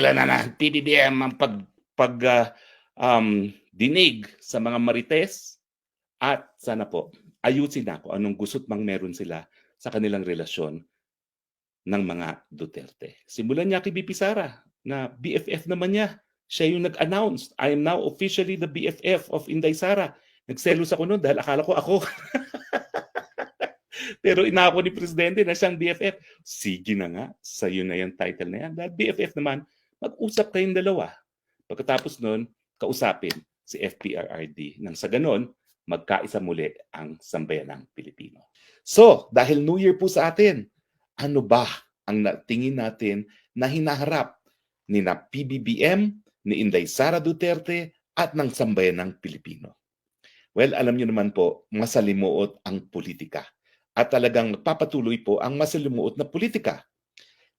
tigilan na ng PBBM ang pag, pag ah, um, dinig sa mga marites at sana po ayusin na kung anong gusto't mang meron sila sa kanilang relasyon ng mga Duterte. Simulan niya kay BP Sara na BFF naman niya. Siya yung nag-announce, I am now officially the BFF of Inday Sara. Nagselos ako noon dahil akala ko ako. Pero inako ni Presidente na siyang BFF. Sige na nga, sa'yo na yung title na yan. Dahil BFF naman, mag-usap kayong dalawa. Pagkatapos noon, kausapin si FPRRD. Nang sa ganon, magkaisa muli ang sambayanang Pilipino. So, dahil New Year po sa atin, ano ba ang tingin natin na hinaharap ni na PBBM, ni Inday Sara Duterte at ng sambayanang Pilipino? Well, alam niyo naman po, masalimuot ang politika. At talagang papatuloy po ang masalimuot na politika.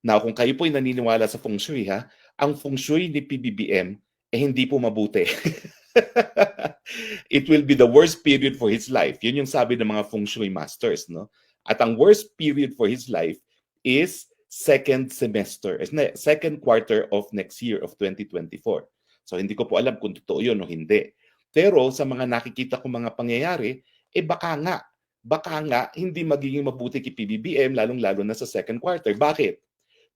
Now, kung kayo po ay naniniwala sa feng shui, ha, ang feng shui ni PBBM eh hindi po mabuti. It will be the worst period for his life. Yun yung sabi ng mga feng shui masters, no? At ang worst period for his life is second semester, second quarter of next year of 2024. So hindi ko po alam kung totoo yun o hindi. Pero sa mga nakikita kong mga pangyayari, eh baka nga, baka nga hindi magiging mabuti kay PBBM lalong-lalo na sa second quarter. Bakit?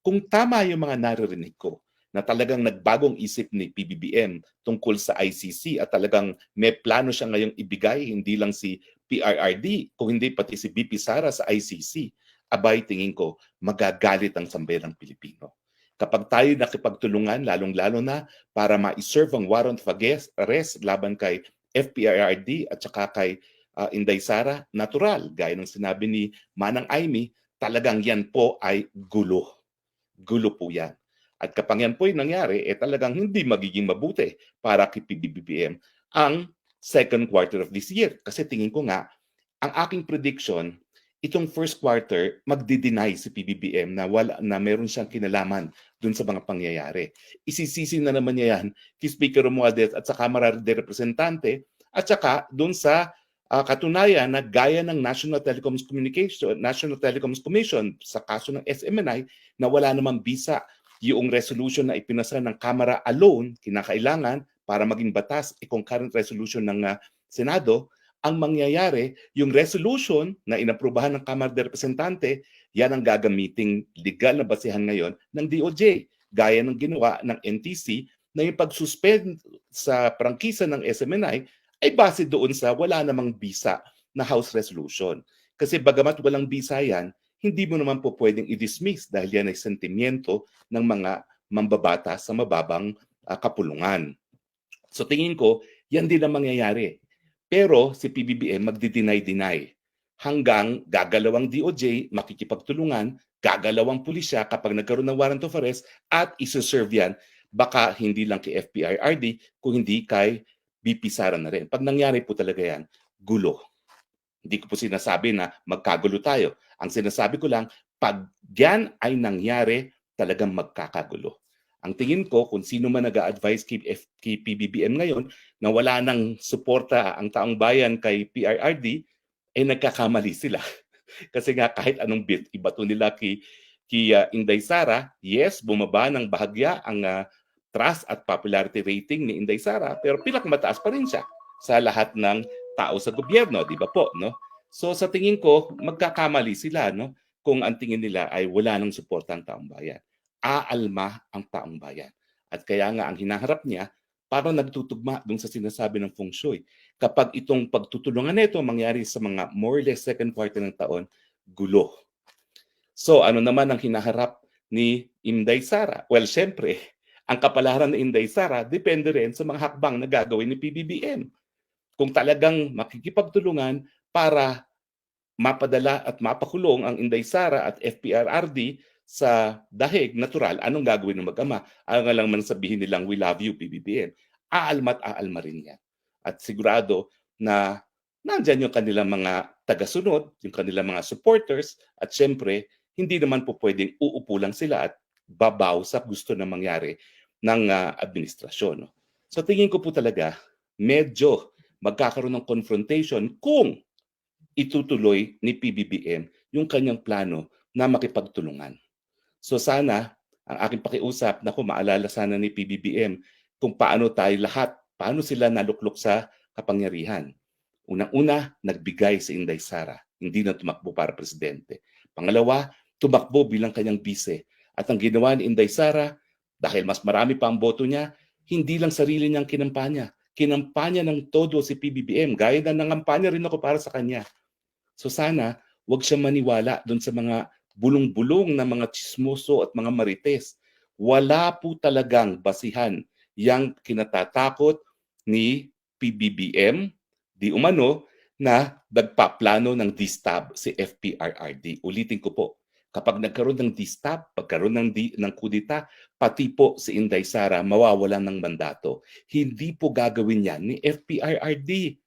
Kung tama yung mga naririnig ko, na talagang nagbagong isip ni PBBM tungkol sa ICC at talagang may plano siya ngayong ibigay, hindi lang si PRRD, kung hindi pati si BP Sara sa ICC, abay tingin ko magagalit ang sambayanang Pilipino. Kapag tayo nakipagtulungan, lalong-lalo na para ma-serve ang warrant of arrest laban kay FPRRD at saka kay uh, Inday Sara, natural, gaya ng sinabi ni Manang Aimee, talagang yan po ay gulo. Gulo po yan. At kapag yan po yung nangyari, eh talagang hindi magiging mabuti para kay PBBM ang second quarter of this year. Kasi tingin ko nga, ang aking prediction, itong first quarter, magdi-deny si PBBM na, wala, na meron siyang kinalaman dun sa mga pangyayari. Isisisi na naman niya yan kay Speaker Romualdez at sa Kamara de Representante at saka dun sa uh, katunayan na gaya ng National Telecoms Communication, National Telecoms Commission sa kaso ng SMNI na wala namang bisa yung resolution na ipinasa ng Kamara alone, kinakailangan para maging batas, eh, concurrent resolution ng uh, Senado, ang mangyayari, yung resolution na inaprubahan ng Kamara de Representante, yan ang gagamiting legal na basihan ngayon ng DOJ, gaya ng ginawa ng NTC na yung pag-suspend sa prangkisa ng SMNI ay base doon sa wala namang bisa na House resolution. Kasi bagamat walang bisa yan, hindi mo naman po pwedeng i-dismiss dahil yan ay sentimiento ng mga mambabata sa mababang uh, kapulungan. So tingin ko, yan din ang mangyayari. Pero si PBBM magdi-deny-deny hanggang gagalawang DOJ, makikipagtulungan, gagalawang pulisya kapag nagkaroon ng warrant of arrest at isuserve yan baka hindi lang kay FPIRD kung hindi kay Sara na rin. Pag nangyari po talaga yan, gulo. Hindi ko po sinasabi na magkagulo tayo. Ang sinasabi ko lang, pag yan ay nangyari, talagang magkakagulo. Ang tingin ko, kung sino man nag advise kay, kay PBBM ngayon na wala nang suporta ang taong bayan kay PRRD, eh nagkakamali sila. Kasi nga kahit anong bit, ibato nila kay, kay uh, Inday Sara, yes, bumaba ng bahagya ang uh, trust at popularity rating ni Inday Sara, pero pinakamataas pa rin siya sa lahat ng tao sa gobyerno, di ba po, no? So sa tingin ko, magkakamali sila, no? Kung ang tingin nila ay wala nang suporta ang taong bayan. Aalma ang taong bayan. At kaya nga ang hinaharap niya, parang nagtutugma dun sa sinasabi ng feng shui. Kapag itong pagtutulungan nito mangyari sa mga more or less second quarter ng taon, gulo. So ano naman ang hinaharap ni Inday Sara? Well, syempre, ang kapalaran ni Inday Sara depende rin sa mga hakbang na gagawin ni PBBM kung talagang makikipagtulungan para mapadala at mapakulong ang Inday Sara at FPRRD sa dahig natural, anong gagawin ng mag-ama? Ang lang man sabihin nilang, we love you, PBBM. Aalmat aalma rin yan. At sigurado na nandyan yung kanilang mga tagasunod, yung kanilang mga supporters, at syempre, hindi naman po pwedeng uupo lang sila at babaw sa gusto na mangyari ng uh, administrasyon. So tingin ko po talaga, medyo magkakaroon ng confrontation kung itutuloy ni PBBM yung kanyang plano na makipagtulungan. So sana ang aking pakiusap, naku, maalala sana ni PBBM kung paano tayo lahat, paano sila naluklok sa kapangyarihan. Unang-una, nagbigay si Inday Sara, hindi na tumakbo para presidente. Pangalawa, tumakbo bilang kanyang bise. At ang ginawa ni Inday Sara, dahil mas marami pa ang boto niya, hindi lang sarili niyang kinampanya. Kinampanya ng todo si PBBM, gaya na nangampanya rin ako para sa kanya. So sana, wag siya maniwala doon sa mga bulong-bulong na mga chismoso at mga marites. Wala po talagang basihan yang kinatatakot ni PBBM, di umano, na nagpaplano ng distab si FPRRD. Ulitin ko po, kapag nagkaroon ng distab, pagkaroon ng, di, ng kudita, pati po si Inday Sara mawawalan ng mandato. Hindi po gagawin yan ni FPRRD.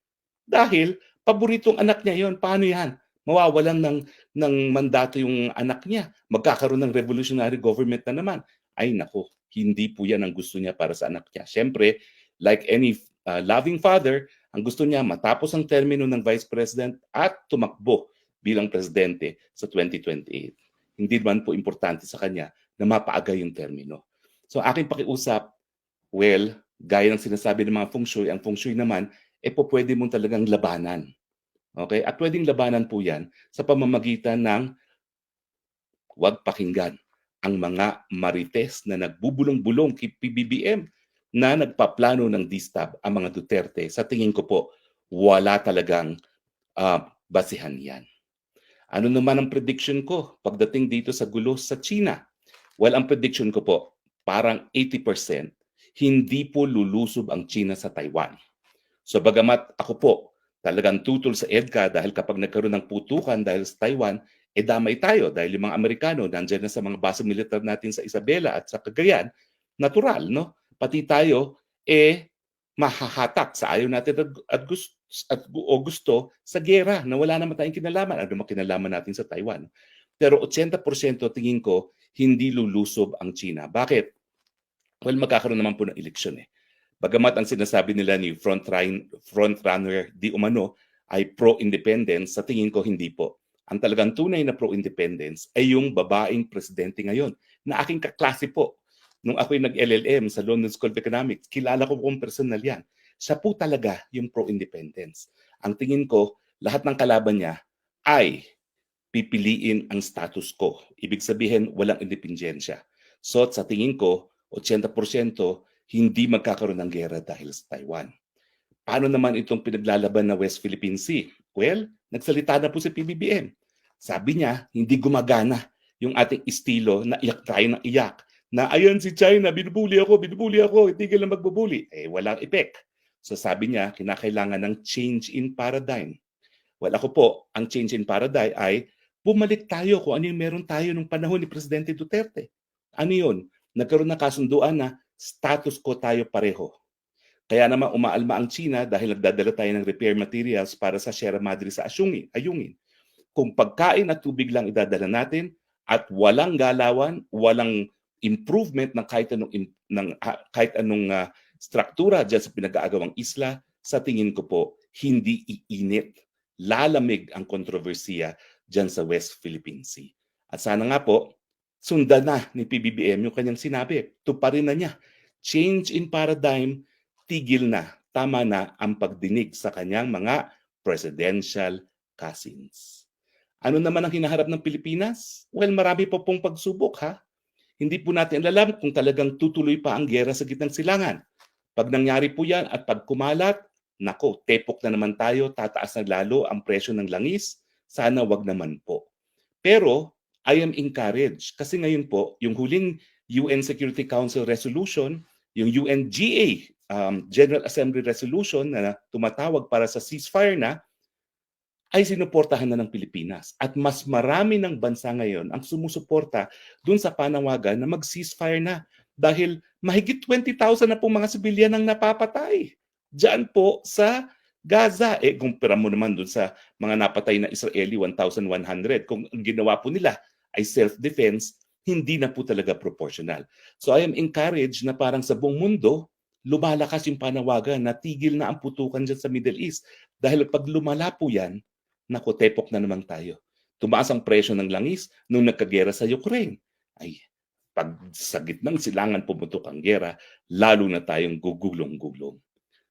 Dahil paboritong anak niya yon Paano yan? Mawawalan ng, ng mandato yung anak niya. Magkakaroon ng revolutionary government na naman. Ay nako, hindi po yan ang gusto niya para sa anak niya. Siyempre, like any uh, loving father, ang gusto niya matapos ang termino ng Vice President at tumakbo bilang presidente sa 2028. Hindi man po importante sa kanya na mapaaga yung termino. So aking pakiusap, well, gaya ng sinasabi ng mga feng shui, ang feng shui naman, eh po pwede mong talagang labanan. Okay? At pwedeng labanan po yan sa pamamagitan ng huwag pakinggan ang mga marites na nagbubulong-bulong kay PBBM na nagpaplano ng distab ang mga Duterte. Sa tingin ko po, wala talagang uh, basihan yan. Ano naman ang prediction ko pagdating dito sa gulo sa China? Well, ang prediction ko po, parang 80% hindi po lulusob ang China sa Taiwan. So bagamat ako po talagang tutol sa EDCA dahil kapag nagkaroon ng putukan dahil sa Taiwan, eh damay tayo dahil yung mga Amerikano nandiyan na sa mga base militar natin sa Isabela at sa Cagayan, natural, no? Pati tayo, eh, mahahatak sa ayaw natin at, at, gusto, at o gusto sa gera na wala naman tayong kinalaman. Ano kinalaman natin sa Taiwan? Pero 80% tingin ko, hindi lulusob ang China. Bakit? Well, magkakaroon naman po ng eleksyon eh. Bagamat ang sinasabi nila ni front, front runner di umano ay pro-independence, sa tingin ko hindi po. Ang talagang tunay na pro-independence ay yung babaeng presidente ngayon na aking kaklase po. Nung ako'y nag-LLM sa London School of Economics, kilala ko pong personal yan. Siya po talaga yung pro-independence. Ang tingin ko, lahat ng kalaban niya ay pipiliin ang status quo. Ibig sabihin, walang independensya. So sa tingin ko, 80% hindi magkakaroon ng gera dahil sa Taiwan. Paano naman itong pinaglalaban na West Philippine Sea? Well, nagsalita na po si PBBM. Sabi niya, hindi gumagana yung ating estilo na iyak tayo ng iyak. Na ayan si China, binubuli ako, binubuli ako, tigil na magbubuli. Eh, walang epek. So sabi niya, kinakailangan ng change in paradigm. Well, ako po, ang change in paradigm ay bumalik tayo kung ano yung meron tayo nung panahon ni Presidente Duterte. Ano yun? Nagkaroon ng kasunduan na status quo tayo pareho. Kaya naman umaalma ang China dahil nagdadala tayo ng repair materials para sa Sierra Madre sa Asyungin, Ayungin. Kung pagkain at tubig lang idadala natin at walang galawan, walang improvement ng kahit anong ng kahit anong uh, struktura diyan sa pinag-aagawang isla, sa tingin ko po hindi iinit, lalamig ang kontrobersiya diyan sa West Philippine Sea. At sana nga po sundan na ni PBBM yung kanyang sinabi. Tuparin na niya. Change in paradigm, tigil na. Tama na ang pagdinig sa kanyang mga presidential cousins. Ano naman ang hinaharap ng Pilipinas? Well, marami po pong pagsubok ha. Hindi po natin alam kung talagang tutuloy pa ang gera sa gitnang silangan. Pag nangyari po yan at pag kumalat, nako, tepok na naman tayo, tataas na lalo ang presyo ng langis. Sana wag naman po. Pero I am encouraged kasi ngayon po, yung huling UN Security Council resolution, yung UNGA um, General Assembly resolution na tumatawag para sa ceasefire na, ay sinuportahan na ng Pilipinas. At mas marami ng bansa ngayon ang sumusuporta dun sa panawagan na mag-ceasefire na dahil mahigit 20,000 na po mga sibilyan ang napapatay. Diyan po sa Gaza. Eh, kumpira mo naman dun sa mga napatay na Israeli, 1,100. Kung ang ginawa po nila ay self-defense, hindi na po talaga proportional. So I am encouraged na parang sa buong mundo, lumalakas yung panawagan na tigil na ang putukan dyan sa Middle East. Dahil pag lumala po yan, nakotepok na naman tayo. Tumaas ang presyo ng langis nung nagkagera sa Ukraine. Ay, pag sa gitnang silangan pumutok ang gera, lalo na tayong gugulong-gulong.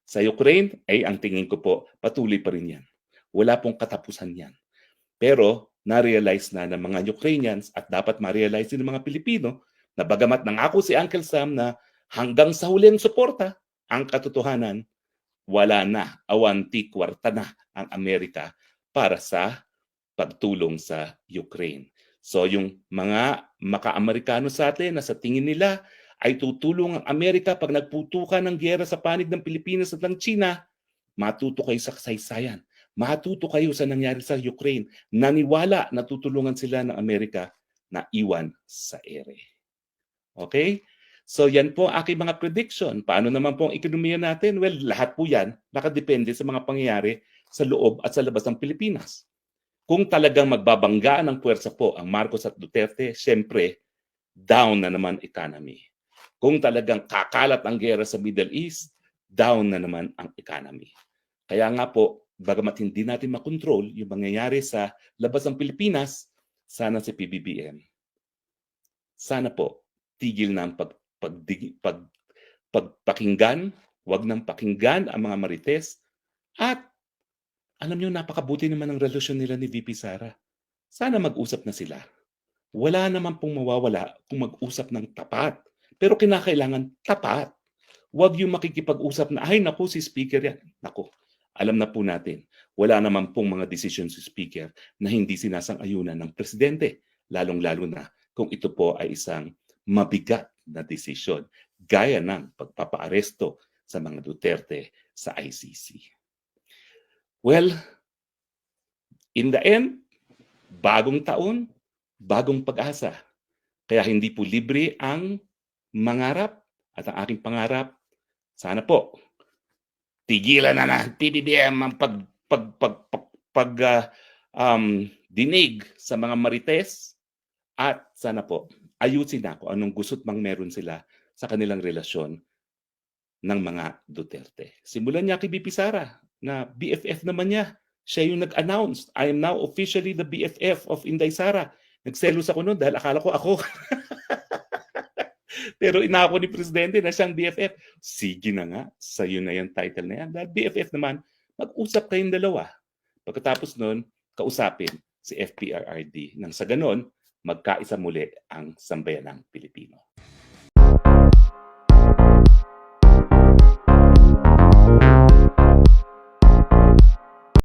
Sa Ukraine, ay ang tingin ko po, patuloy pa rin yan. Wala pong katapusan yan. Pero, na-realize na ng mga Ukrainians at dapat ma-realize din ng mga Pilipino na bagamat nangako si Uncle Sam na hanggang sa huling suporta, ang katotohanan, wala na, awanti kwarta na ang Amerika para sa pagtulong sa Ukraine. So yung mga maka-Amerikano sa atin na sa tingin nila ay tutulong ang Amerika pag nagputukan ng giyera sa panig ng Pilipinas at ng China, matuto kayo sa kasaysayan. Matuto kayo sa nangyari sa Ukraine. Naniwala na tutulungan sila ng Amerika na iwan sa ere. Okay? So yan po ang aking mga prediction. Paano naman po ang ekonomiya natin? Well, lahat po yan nakadepende sa mga pangyayari sa loob at sa labas ng Pilipinas. Kung talagang magbabangga ng puwersa po ang Marcos at Duterte, syempre, down na naman economy. Kung talagang kakalat ang gera sa Middle East, down na naman ang economy. Kaya nga po, bagamat hindi natin makontrol yung mangyayari sa labas ng Pilipinas, sana si PBBM. Sana po, tigil na ang pag, pag, pag, pagpakinggan, wag nang pakinggan ang mga marites, at alam niyo, napakabuti naman ang relasyon nila ni VP Sara. Sana mag-usap na sila. Wala naman pong mawawala kung mag-usap ng tapat. Pero kinakailangan tapat. Huwag yung makikipag-usap na, ay naku, si speaker yan. Naku, alam na po natin, wala naman pong mga decision si speaker na hindi sinasang-ayunan ng presidente. Lalong-lalo na kung ito po ay isang mabigat na desisyon gaya ng pagpapaaresto sa mga Duterte sa ICC. Well, in the end, bagong taon, bagong pag-asa. Kaya hindi po libre ang mangarap at ang aking pangarap, sana po, tigilan na ng PBBM ang pag, pag, pag, pag, pag uh, um, dinig sa mga marites at sana po, ayusin na kung anong gusto't mang meron sila sa kanilang relasyon ng mga Duterte. Simulan niya kay BP Sara na BFF naman niya. Siya yung nag-announce, I am now officially the BFF of Inday Sara. Nagselos ako noon dahil akala ko ako. Pero inako ni Presidente na siyang BFF. Sige na nga, sa'yo na yung title na yan. Dahil BFF naman, mag-usap kayong dalawa. Pagkatapos noon, kausapin si FPRRD. Nang sa ganon, magkaisa muli ang sambayanang Pilipino.